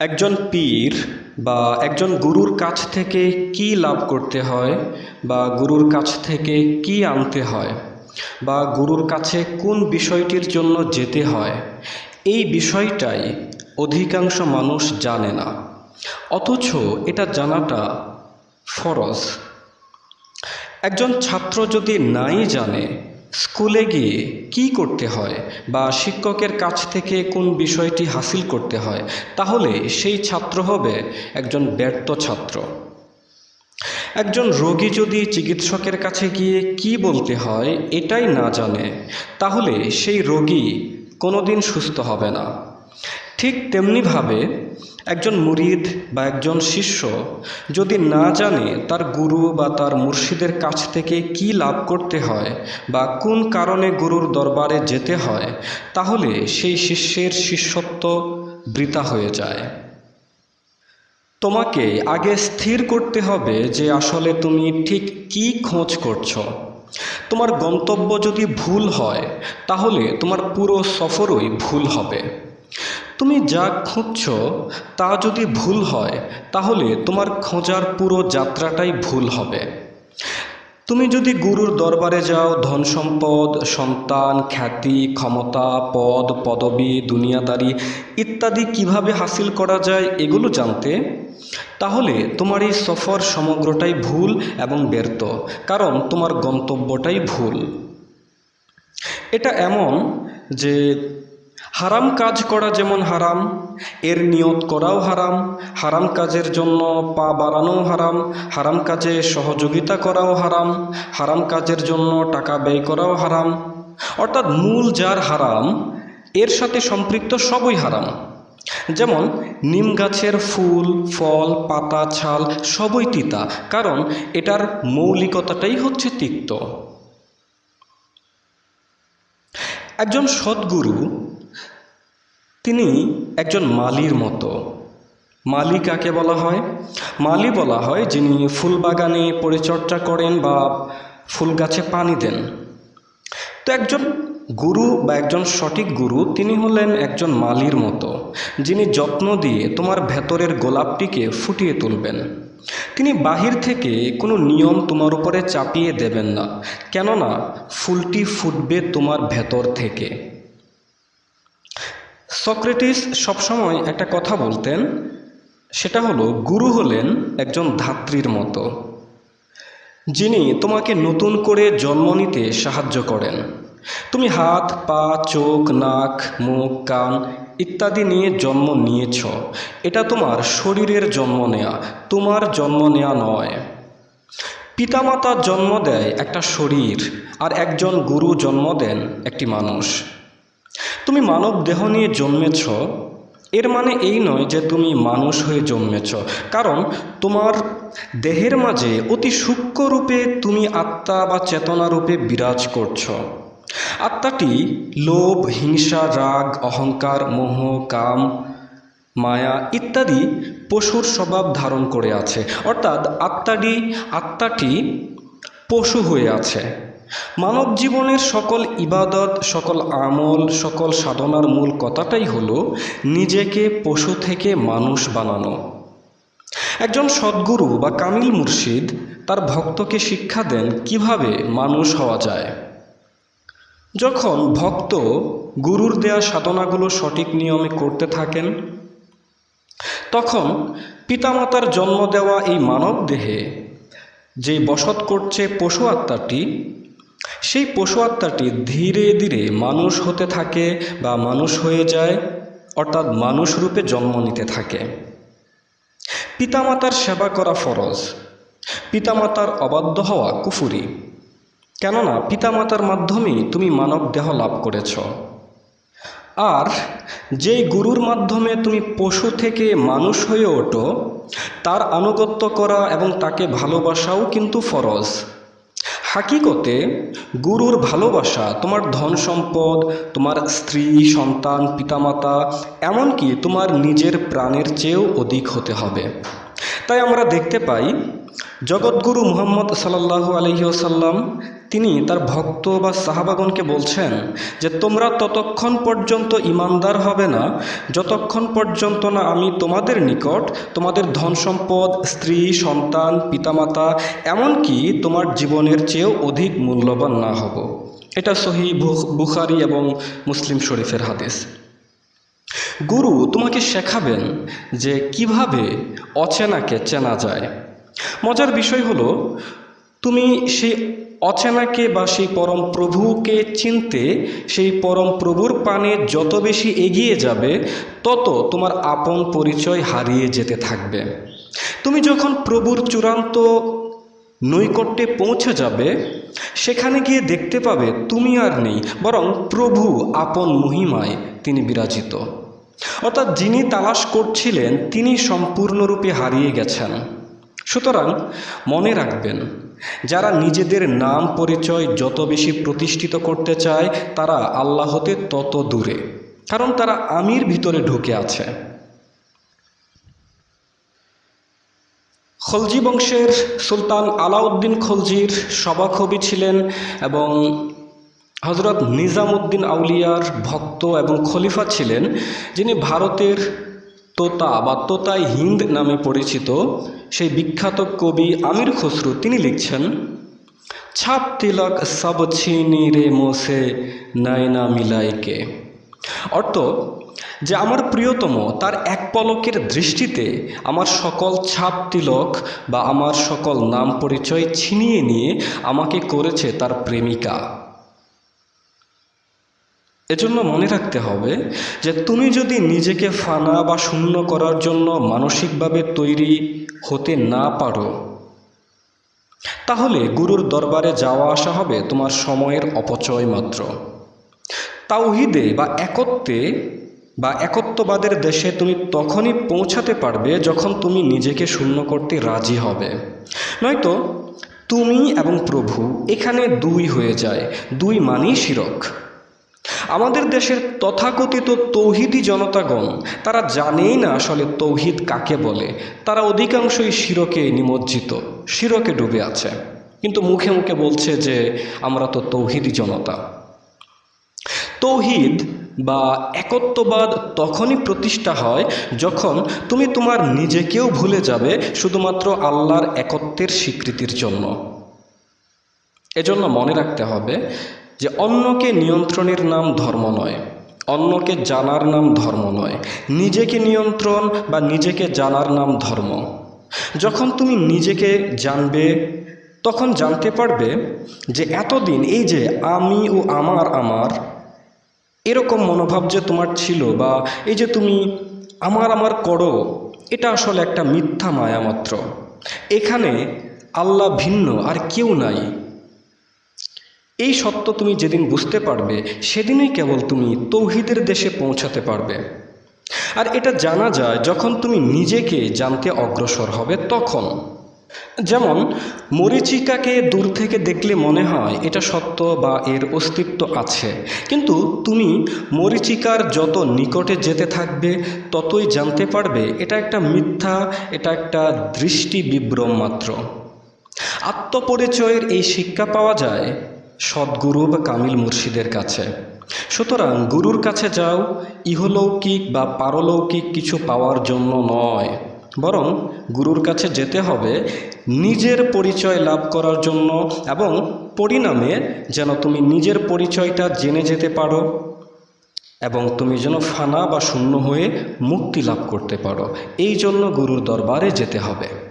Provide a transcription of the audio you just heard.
একজন পীর বা একজন গুরুর কাছ থেকে কি লাভ করতে হয় বা গুরুর কাছ থেকে কি আনতে হয় বা গুরুর কাছে কোন বিষয়টির জন্য যেতে হয়, এই বিষয়টাই অধিকাংশ মানুষ জানে না। অথচ এটা জানাটা ফরজ। একজন ছাত্র যদি নাই জানে স্কুলে গিয়ে কি করতে হয় বা শিক্ষকের কাছ থেকে কোন বিষয়টি হাসিল করতে হয়, তাহলে সেই ছাত্র হবে একজন ব্যর্থ ছাত্র। একজন রোগী যদি চিকিৎসকের কাছে গিয়ে কি বলতে হয় এটাই না জানে, তাহলে সেই রোগী কোনোদিন সুস্থ হবে না। ঠিক তেমনিভাবে একজন মুরিদ বা একজন শিষ্য যদি না জানে তার গুরু বা তার মুর্শিদের কাছ থেকে কি লাভ করতে হয় বা কোন কারণে গুরুর দরবারে যেতে হয়, তাহলে সেই শিষ্যের শিষ্যত্ব বৃথা হয়ে যায়। তোমাকে আগে স্থির করতে হবে যে আসলে তুমি ঠিক কি খোঁজ করছ। তোমার গন্তব্য যদি ভুল হয়, তাহলে তোমার পুরো সফরই ভুল হবে। তুমি যা খুঁজছ তা যদি ভুল হয়, তাহলে তোমার খোঁজার পুরো যাত্রাটাই ভুল হবে। তুমি যদি গুরুর দরবারে যাও, ধন সম্পদ, সন্তান, খ্যাতি, ক্ষমতা, পদ, পদবি, দুনিয়াদারি ইত্যাদি কীভাবে হাসিল করা যায় এগুলো জানতে, তাহলে তোমার এই সফর সমগ্রটাই ভুল এবং ব্যর্থ, কারণ তোমার গন্তব্যটাই ভুল। এটা এমন যে হারাম কাজ করা যেমন হারাম, এর নিয়ত করাও হারাম হারাম কাজের জন্য পা বাড়ানোও হারাম হারাম কাজে সহযোগিতা করাও হারাম হারাম কাজের জন্য টাকা ব্যয় করাও হারাম। অর্থাৎ মূল যার হারাম, এর সাথে সম্পৃক্ত সবই হারাম। যেমন, নিম গাছের ফুল, ফল, পাতা, ছাল সবই তিতা, কারণ এটার মৌলিকতাটাই হচ্ছে তিক্ত। একজন সদ্গুরু তিনি একজন মালির মতো। মালি কাকে বলা হয়? মালি বলা হয় যিনি ফুল বাগানে পরিচর্যা করেন বা ফুল গাছে পানি দেন। তো একজন গুরু বা একজন সঠিক গুরু তিনি হলেন একজন মালির মতো, যিনি যত্ন দিয়ে তোমার ভেতরের গোলাপটিকে ফুটিয়ে তুলবেন। তিনি বাহির থেকে কোনো নিয়ম তোমার উপরে চাপিয়ে দেবেন না, কেননা ফুলটি ফুটবে তোমার ভেতর থেকে। সক্রেটিস সবসময় একটা কথা বলতেন, সেটা হলো, গুরু হলেন একজন ধাত্রীর মতো, যিনি তোমাকে নতুন করে জন্ম নিতে সাহায্য করেন। তুমি হাত, পা, চোখ, নাক, মুখ, কান ইত্যাদি নিয়ে জন্ম নিয়েছ। এটা তোমার শরীরের জন্ম নেয়া, তোমার জন্ম নেয়া নয়। পিতামাতা জন্ম দেয় একটা শরীর, আর একজন গুরু জন্ম দেন একটি মানুষ। তুমি মানব দেহ নিয়ে জন্মেছ, এর মানে এই নয় যে তুমি মানুষ হয়ে জন্মেছ, কারণ তোমার দেহের মাঝে অতি সূক্ষ্ম রূপে তুমি আত্মা বা চেতনা রূপে বিরাজ করছ। আত্মাটি লোভ, হিংসা, রাগ, অহংকার, মোহ, কাম, মায়া ইত্যাদি পশুর স্বভাব ধারণ করে আছে। অর্থাৎ আত্মাটি আত্মাটি পশু হয়ে আছে। মানব জীবনের সকল ইবাদত, সকল আমল, সকল সাধনার মূল কথাটাই হলো নিজেকে পশু থেকে মানুষ বানানো। একজন সদ্গুরু বা কামিল মুর্শিদ তার ভক্তকে শিক্ষা দেন কীভাবে মানুষ হওয়া যায়। যখন ভক্ত গুরুর দেয়া সাধনাগুলো সঠিক নিয়মে করতে থাকেন, তখন পিতামাতার জন্ম দেওয়া এই মানব দেহে যে বসত করছে পশু আত্মাটি সেই পশু আত্মাটি ধীরে ধীরে মানুষ হতে থাকে বা মানুষ হয়ে যায়, অর্থাৎ মানুষ রূপে জন্ম নিতে থাকে। পিতামাতার সেবা করা ফরজ, পিতামাতার অবাধ্য হওয়া কুফুরি। কেননা পিতামাতার মাধ্যমেই তুমি মানব দেহ লাভ করেছ। আর যেই গুরুর মাধ্যমে তুমি পশু থেকে মানুষ হয়ে ওঠো, তার আনুগত্য করা এবং তাকে ভালোবাসাও কিন্তু ফরজ। হাকিকতে গুরুর ভালোবাসা, তোমার ধন সম্পদ, তোমার স্ত্রী, সন্তান, পিতামাতা, এমনকি তোমার নিজের প্রাণের চেয়েও অধিক হতে হবে। তাই আমরা দেখতে পাই, জগৎগুরু মুহাম্মদ সাল্লাল্লাহু আলহি ওসাল্লাম তিনি তার ভক্ত বা সাহাবাগণকে বলছেন যে, তোমরা ততক্ষণ পর্যন্ত ইমানদার হবে না, যতক্ষণ পর্যন্ত না আমি তোমাদের নিকট তোমাদের ধন সম্পদ স্ত্রী, সন্তান, পিতামাতা, এমনকি তোমার জীবনের চেয়েও অধিক মূল্যবান না হব। এটা সহি বুখারি এবং মুসলিম শরীফের হাদিস। গুরু, তোমাকে শেখাবেন যে কীভাবে অচেনাকে চেনা যায়। মজার বিষয় হলো, তুমি সেই অচেনাকে বা সেই পরম প্রভুকে চিনতে সেই পরম প্রভুর পানে যত বেশি এগিয়ে যাবে, তত তোমার আপন পরিচয় হারিয়ে যেতে থাকবে। তুমি যখন প্রভুর চূড়ান্ত নৈকট্যে পৌঁছে যাবে, সেখানে গিয়ে দেখতে পাবে তুমি আর নেই, বরং প্রভু আপন মহিমায় তিনি বিরাজিত। অর্থাৎ যিনি তালাশ করছিলেন, তিনি সম্পূর্ণরূপে হারিয়ে গেছেন। সুতরাং মনে রাখবেন, যারা নিজেদের নাম পরিচয় যত বেশি প্রতিষ্ঠিত করতে চায়, তারা আল্লাহ হতে তত দূরে, কারণ তারা আমির ভিতরে ঢুকে আছে। খলজি বংশের সুলতান আলাউদ্দিন খলজির সভাকবি ছিলেন এবং হজরত নিজামুদ্দিন আউলিয়ার ভক্ত এবং খলিফা ছিলেন, যিনি ভারতের তোতা বা তোতাই হিন্দ নামে পরিচিত। সেই বিখ্যাত কবি আমির খসরু তিনি লিখছেন, ছাপ তিলক সব ছিনি রে মোসে নাইনা মিলাইকে অর্থ, যে আমার প্রিয়তম তার এক পলকের দৃষ্টিতে আমার সকল ছাপ তিলক বা আমার সকল নাম পরিচয় ছিনিয়ে নিয়ে আমাকে করেছে তার প্রেমিকা। এজন্য মনে রাখতে হবে যে তুমি যদি নিজেকে ফানা বা শূন্য করার জন্য মানসিকভাবে তৈরি হতে না পারো, তাহলে গুরুর দরবারে যাওয়া আসা হবে তোমার সময়ের অপচয় মাত্র। তাওহিদে বা একত্বে বা একত্ববাদের দেশে তুমি তখনই পৌঁছাতে পারবে যখন তুমি নিজেকে শূন্য করতে রাজি হবে। নয়তো তুমি এবং প্রভু এখানে দুই হয়ে যায়, দুই মানেই শিরক। আমাদের দেশের তথাকথিত তৌহিদি জনতাগণ, তারা জানেই না আসলে তৌহিদ কাকে বলে। তারা অধিকাংশই শিরকে নিমজ্জিত, শিরকে ডুবে আছে। কিন্তু মুখে মুখে বলছে যে, আমরা তো তৌহিদি জনতা। তৌহিদ বা একত্ববাদ তখনই প্রতিষ্ঠা হয় যখন তুমি তোমার নিজেকেও ভুলে যাবে শুধুমাত্র আল্লাহর একত্বের স্বীকৃতির জন্য। এজন্য মনে রাখতে হবে যে অন্যকে নিয়ন্ত্রণের নাম ধর্ম নয়, অন্যকে জানার নাম ধর্ম নয়, নিজেকে নিয়ন্ত্রণ বা নিজেকে জানার নাম ধর্ম। যখন তুমি নিজেকে জানবে, তখন জানতে পারবে যে এতদিন এই যে আমি ও আমার আমার, এরকম মনোভাব যে তোমার ছিল বা এই যে তুমি আমার আমার করো, এটা আসলে একটা মিথ্যা মায়া মাত্র। এখানে আল্লাহ ভিন্ন, আর কেউ নাই। এই সত্য তুমি যেদিন বুঝতে পারবে, সেদিনই কেবল তুমি তৌহিদের দেশে পৌঁছাতে পারবে। আর এটা জানা যায়, যখন তুমি নিজেকে জানতে অগ্রসর হবে তখন। যেমন, মরিচিকাকে দূর থেকে দেখলে মনে হয় এটা সত্য বা এর অস্তিত্ব আছে। কিন্তু তুমি মরিচিকার যত নিকটে যেতে থাকবে, ততই জানতে পারবে এটা একটা মিথ্যা, এটা একটা দৃষ্টি বিভ্রম মাত্র। আত্মপরিচয়ের এই শিক্ষা পাওয়া যায় সদ্গুরু বা কামিল মুর্শিদের কাছে। সুতরাং গুরুর কাছে যাও, ইহলৌকিক বা পারলৌকিক কিছু পাওয়ার জন্য নয়। বরং গুরুর কাছে যেতে হবে, নিজের পরিচয় লাভ করার জন্য এবং পরিণামে যেন তুমি নিজের পরিচয়টা জেনে যেতে পারো এবং তুমি যেন ফানা বা শূন্য হয়ে মুক্তি লাভ করতে পারো। এই জন্য গুরুর দরবারে যেতে হবে।